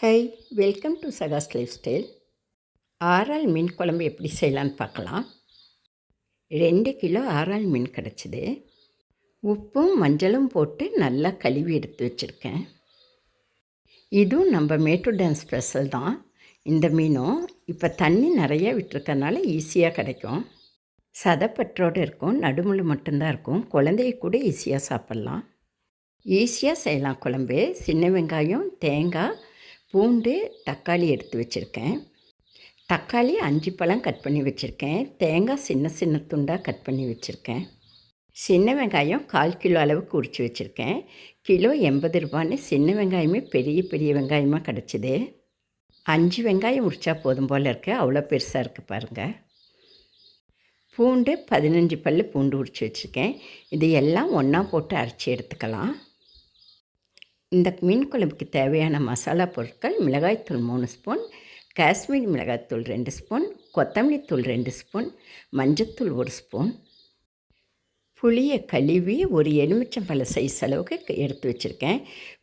High welcome to சகாஸ் life style ஆறால் மீன் குழம்பு எப்படி செய்யலான்னு பார்க்கலாம். ரெண்டு கிலோ ஆறால் மீன் கிடச்சிது. உப்பும் மஞ்சளும் போட்டு நல்லா கழுவி எடுத்து வச்சுருக்கேன். இதுவும் நம்ம மேட்டூர் டான்ஸ் ஸ்பெஷல் தான். இந்த மீனும் இப்போ தண்ணி நிறையா விட்டுருக்கனால ஈஸியாக கிடைக்கும். சதப்பற்றோடு இருக்கும் நடுமுள் மட்டும்தான் இருக்கும். குழந்தைய கூட ஈஸியாக சாப்பிட்லாம். ஈஸியாக செய்யலாம் குழம்பு. சின்ன வெங்காயம் தேங்காய் பூண்டு தக்காளி எடுத்து வச்சுருக்கேன். தக்காளி அஞ்சு பழம் கட் பண்ணி வச்சுருக்கேன். தேங்காய் சின்ன சின்ன துண்டாக கட் பண்ணி வச்சுருக்கேன். சின்ன வெங்காயம் கால் கிலோ அளவுக்கு உரித்து வச்சுருக்கேன். கிலோ எண்பது ரூபான்னு சின்ன வெங்காயமே பெரிய பெரிய வெங்காயமாக கிடச்சிது. அஞ்சு வெங்காயம் உரிச்சா போதும் போல் இருக்கு. அவ்வளோ பெருசாக இருக்குது பாருங்கள் பூண்டு பதினஞ்சு பல் பூண்டு உரித்து வச்சுருக்கேன். இது எல்லாம் ஒன்றா போட்டு அரைச்சி எடுத்துக்கலாம். இந்த மீன் குழம்புக்கு தேவையான மசாலா பொருட்கள் மிளகாய்த்தூள் மூணு ஸ்பூன் காஷ்மீரி மிளகாய்த்தூள் ரெண்டு ஸ்பூன் கொத்தமல்லி தூள் ரெண்டு ஸ்பூன் மஞ்சத்தூள் ஒரு ஸ்பூன். புளியை கழுவி ஒரு எலுமிச்சம்பழ சைஸ் அளவுக்கு எடுத்து வச்சுருக்கேன்.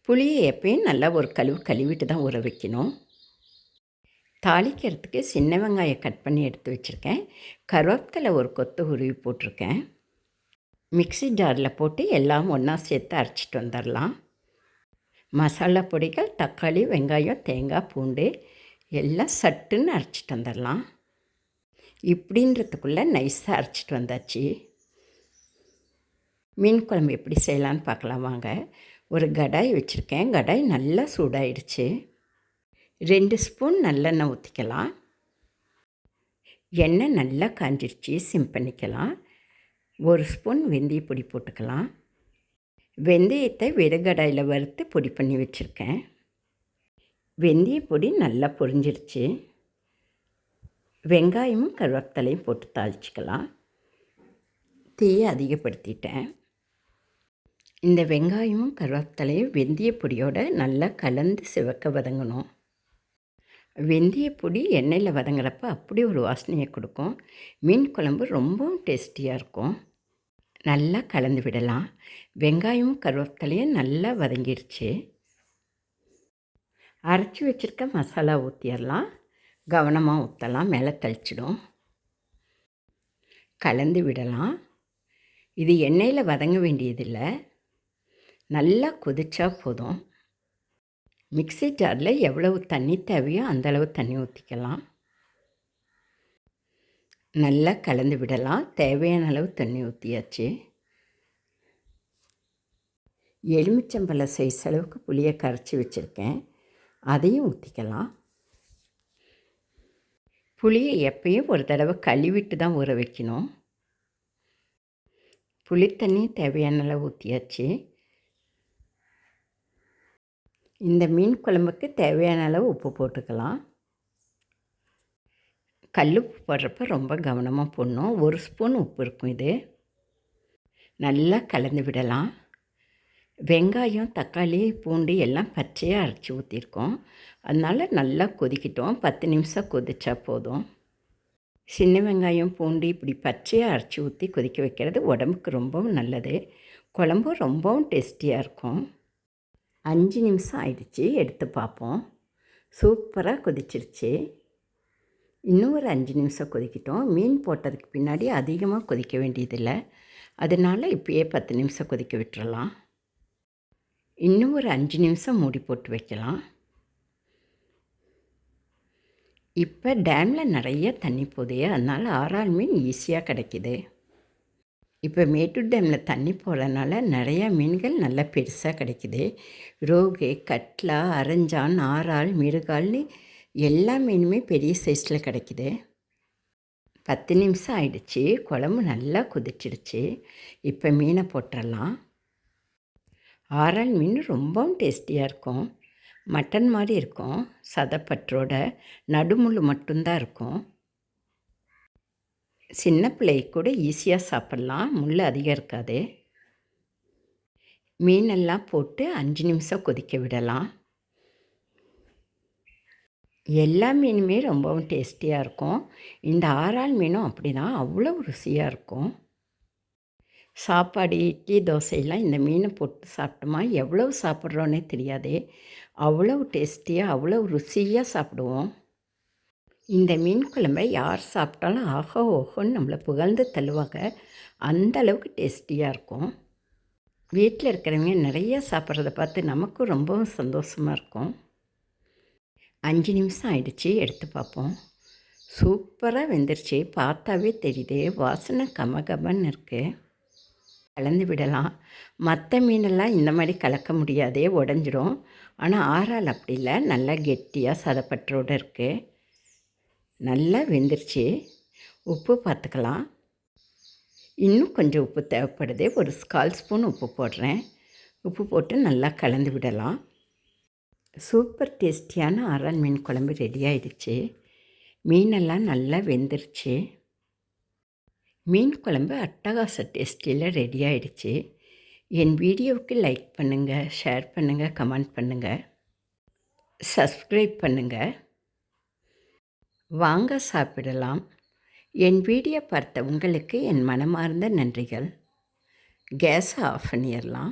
புளியை எப்பயும் நல்லா ஒரு கழுவு கழுவிட்டு தான் ஊற வைக்கணும். தாளிக்கிறதுக்கு சின்ன வெங்காயம் கட் பண்ணி எடுத்து வச்சுருக்கேன். கருவேப்பிலை ஒரு கொத்து உருவி போட்டிருக்கேன். மிக்சி ஜாரில் போட்டு எல்லாம் ஒன்றா சேர்த்து அரைச்சிட்டு வந்துடலாம் மசாலா பொடிகள் தக்காளி வெங்காயம் தேங்காய் பூண்டு எல்லாம் சட்டுன்னு அரைச்சிட்டு வந்துடலாம். இப்படின்றதுக்குள்ளே நைஸாக அரைச்சிட்டு வந்தாச்சு. மீன் குழம்பு எப்படி செய்யலான்னு பார்க்கலாம் வாங்க. ஒரு கடாய் வச்சுருக்கேன். கடாய் நல்லா சூடாயிடுச்சு. ரெண்டு ஸ்பூன் நல்லெண்ணெய் ஊற்றிக்கலாம் எண்ணெய் நல்லா காஞ்சிடுச்சு சிம் பண்ணிக்கலாம். ஒரு ஸ்பூன் வெந்தய பொடி போட்டுக்கலாம். வெந்தயத்தை வெறுகடாயில் வறுத்து பொடி பண்ணி வச்சுருக்கேன். வெந்தய பொடி நல்லா பொரிஞ்சிருச்சு. வெங்காயமும் கருவேப்பிலையும் போட்டு தாளிச்சிக்கலாம். தீயை அதிகப்படுத்திட்டேன். இந்த வெங்காயமும் கருவேப்பிலையும் வெந்தய பொடியோட நல்லா கலந்து சிவக்க வதங்கணும். வெந்தய பொடி எண்ணெயில் வதங்குறப்ப அப்படி ஒரு வாசனையை கொடுக்கும். மீன் குழம்பு ரொம்பவும் டேஸ்டியாக இருக்கும். நல்லா கலந்து விடலாம். வெங்காயமும் கருவேப்பிலையும் நல்லா வதங்கிடுச்சு. அரைச்சி வச்சுருக்க மசாலா ஊற்றிடலாம் கவனமாக ஊற்றலாம் மேலே தளிச்சிடும். கலந்து விடலாம். இது எண்ணெயில் வதங்க வேண்டியதில்லை. நல்லா கொதிச்சா போதும். மிக்சி ஜாரில் எவ்வளவு தண்ணி தேவையோ அந்தளவு தண்ணி ஊற்றிக்கலாம் நல்லா கலந்து விடலாம். தேவையான அளவு தண்ணி ஊற்றியாச்சு எலுமிச்சம்பழ சைஸ் அளவுக்கு புளியை கரைச்சி வச்சுருக்கேன். அதையும் ஊற்றிக்கலாம் புளியை எப்பயும் ஒரு தடவை கழுவிட்டு தான் ஊற வைக்கணும். புளித்தண்ணி தேவையான அளவு ஊற்றியாச்சு இந்த மீன் குழம்புக்கு தேவையான அளவு உப்பு போட்டுக்கலாம். கல் உப்பு போடுறப்ப ரொம்ப கவனமாக போடணும். ஒரு ஸ்பூன் உப்பு இருக்கும் இது. நல்லா கலந்து விடலாம். வெங்காயம் தக்காளி பூண்டு எல்லாம் பச்சையாக அரைச்சி ஊற்றிருக்கோம் அதனால் நல்லா கொதிக்கிட்டோம். பத்து நிமிஷம் கொதிச்சா போதும். சின்ன வெங்காயம் பூண்டு இப்படி பச்சையாக அரைச்சி ஊற்றி கொதிக்க வைக்கிறது உடம்புக்கு ரொம்பவும் நல்லது. குழம்பும் ரொம்பவும் டேஸ்டியாக இருக்கும். அஞ்சு நிமிஷம் ஆயிடுச்சு. எடுத்து பார்ப்போம். சூப்பராக கொதிச்சிருச்சு. இன்னும் ஒரு அஞ்சு நிமிஷம் கொதிக்கிட்டோம். மீன் போட்டதுக்கு பின்னாடி அதிகமாக கொதிக்க வேண்டியதில்லை. அதனால் இப்போயே பத்து நிமிஷம் கொதிக்க விட்டுறலாம். இன்னும் ஒரு அஞ்சு நிமிஷம் மூடி போட்டு வைக்கலாம். இப்போ டேமில் நிறைய தண்ணி போதே அதனால் ஆறாள் மீன் ஈஸியாக கிடைக்கிது. இப்போ மேட்டூர் டேமில் தண்ணி போகிறதுனால நிறையா மீன்கள் நல்லா பெருசாக கிடைக்கிது. ரோகு கட்லா அரஞ்சான் ஆறாள் மிருகால்னு எல்லா மீனுமே பெரிய சைஸில் கிடைக்கிது. பத்து நிமிஷம் ஆயிடுச்சு. குழம்பு நல்லா கொதிச்சிடுச்சு. இப்போ மீனை போட்டுடலாம் ஆறால் மீன் ரொம்பவும் டேஸ்டியாக இருக்கும். மட்டன் மாதிரி இருக்கும். சதப்பற்றோட நடுமுள் மட்டும்தான் இருக்கும். சின்ன பிள்ளைக்கு கூட ஈஸியாக சாப்பிட்லாம். முள் அதிகம் இருக்காது. மீனெல்லாம் போட்டு அஞ்சு நிமிஷம் கொதிக்க விடலாம். எல்லா மீனுமே ரொம்பவும் டேஸ்டியாக இருக்கும். இந்த ஆறாள் மீனும் அப்படி தான் அவ்வளோ ருசியாக இருக்கும். சாப்பாடு இட்லி தோசையெல்லாம் இந்த மீனை போட்டு சாப்பிட்டோமா? எவ்வளோ சாப்பிட்றோன்னே தெரியாதே. அவ்வளோ டேஸ்டியாக அவ்வளோ ருசியாக சாப்பிடுவோம். இந்த மீன் குழம்பை யார் சாப்பிட்டாலும் ஆஹோ ஓஹோன்னு நம்மளை புகழ்ந்து தள்ளுவாங்க. அந்த அளவுக்கு டேஸ்டியாக இருக்கும். வீட்டில் இருக்கிறவங்க நிறைய சாப்பிட்றத பார்த்து நமக்கும் ரொம்பவும் சந்தோஷமாக இருக்கும். அஞ்சு நிமிஷம் ஆயிடுச்சு எடுத்து பார்ப்போம். சூப்பராக வெந்துருச்சு. பார்த்தாவே தெரியுது வாசனை கமகமன்னு இருக்குது கலந்து விடலாம். மற்ற மீனெல்லாம் இந்த மாதிரி கலக்க முடியாதே உடஞ்சிடும் ஆனால் ஆறால் அப்படி இல்லை. நல்லா கெட்டியாக சதப்பற்றோடு இருக்குது நல்லா வெந்துருச்சு. உப்பு பார்த்துக்கலாம். இன்னும் கொஞ்சம் உப்பு தேவைப்படுது. ஒரு ஸ்கால் ஸ்பூன் உப்பு போடுறேன். உப்பு போட்டு நல்லா கலந்து விடலாம். சூப்பர் டேஸ்டியான ஆறான் மீன் குழம்பு ரெடி ஆயிடுச்சு மீனெல்லாம் நல்லா வெந்துருச்சு. மீன் குழம்பு அட்டகாச டேஸ்டியில் ரெடி ஆயிடுச்சு என் வீடியோவுக்கு லைக் பண்ணுங்கள் ஷேர் பண்ணுங்கள் கமெண்ட் பண்ணுங்கள் சப்ஸ்கிரைப் பண்ணுங்கள் வாங்க சாப்பிடலாம். என் வீடியோ பார்த்த உங்களுக்கு என் மனமார்ந்த நன்றிகள். கேஸை ஆஃப் பண்ணிடலாம்.